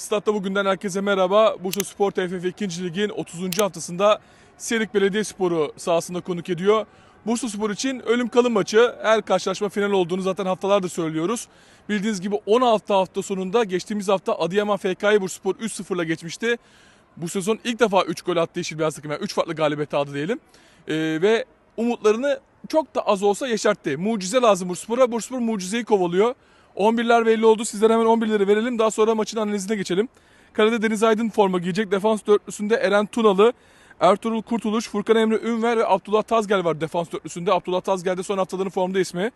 Statta bugünden herkese merhaba. Bursa Spor TFF 2. Lig'in 30. haftasında Serik Belediyespor'u sahasında konuk ediyor. Bursa Spor için ölüm kalım maçı. Her karşılaşma final olduğunu zaten haftalardır söylüyoruz. Bildiğiniz gibi 16 hafta sonunda geçtiğimiz hafta Adıyaman FK'yı Bursa Spor 3-0'la geçmişti. Bu sezon ilk defa 3 gol attı Yeşil Beyaz takım. Yani 3 farklı galibiyet aldı diyelim. Ee, ve umutlarını çok da az olsa yeşertti. Mucize lazım Bursaspor'a. Bursaspor mucizeyi kovalıyor. 11'ler belli oldu. Sizlere hemen 11'leri verelim. Daha sonra maçın analizine geçelim. Kalede Deniz Aydın forma giyecek. Defans dörtlüsünde Eren Tunalı, Ertuğrul Kurtuluş, Furkan Emre Ünver ve Abdullah Tazgel var defans dörtlüsünde. Abdullah Tazgel de son haftaların formda ismi.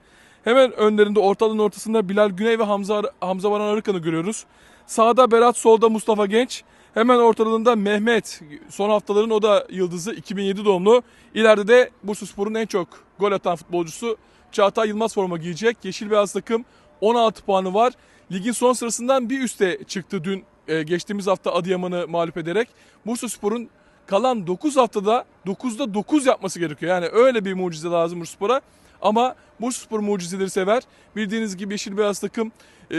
Hemen önlerinde ortalığın ortasında Bilal Güney ve Hamza, Hamza Baran Arıkan'ı görüyoruz. Sağda Berat, solda Mustafa Genç. Hemen ortalığında Mehmet. Son haftaların o da yıldızı 2007 doğumlu. İleride de Bursaspor'un en çok gol atan futbolcusu Çağatay Yılmaz forma giyecek. Yeşil beyaz takım 16 puanı var. Ligin son sırasından bir üste çıktı dün e, geçtiğimiz hafta Adıyaman'ı mağlup ederek. Bursaspor'un kalan 9 haftada 9'da 9 yapması gerekiyor. Yani öyle bir mucize lazım Bursaspor'a. Ama Bursaspor mucizeleri sever. Bildiğiniz gibi Yeşil Beyaz takım e,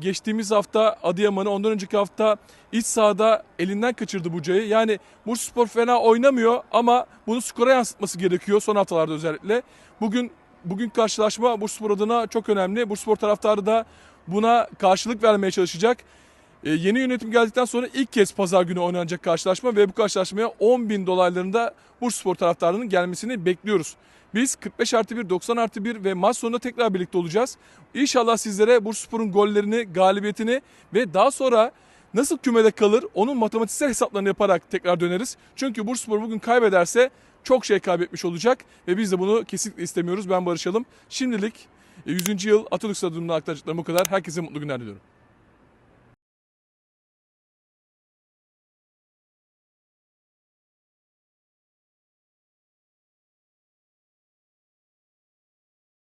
geçtiğimiz hafta Adıyaman'ı ondan önceki hafta iç sahada elinden kaçırdı Buca'yı. Yani Bursaspor fena oynamıyor ama bunu skora yansıtması gerekiyor son haftalarda özellikle. Bugün bugün karşılaşma Bursaspor adına çok önemli. Bursaspor taraftarı da buna karşılık vermeye çalışacak. E, yeni yönetim geldikten sonra ilk kez pazar günü oynanacak karşılaşma ve bu karşılaşmaya 10 bin dolaylarında Bursaspor taraftarının gelmesini bekliyoruz. Biz 45 artı 1, 90 artı 1 ve maç sonunda tekrar birlikte olacağız. İnşallah sizlere Bursaspor'un gollerini, galibiyetini ve daha sonra nasıl kümede kalır onun matematiksel hesaplarını yaparak tekrar döneriz. Çünkü Bursaspor bugün kaybederse çok şey kaybetmiş olacak ve biz de bunu kesinlikle istemiyoruz. Ben barışalım. Şimdilik e, 100. yıl Atatürk Stadyumu'nda aktaracaklarım bu kadar. Herkese mutlu günler diliyorum.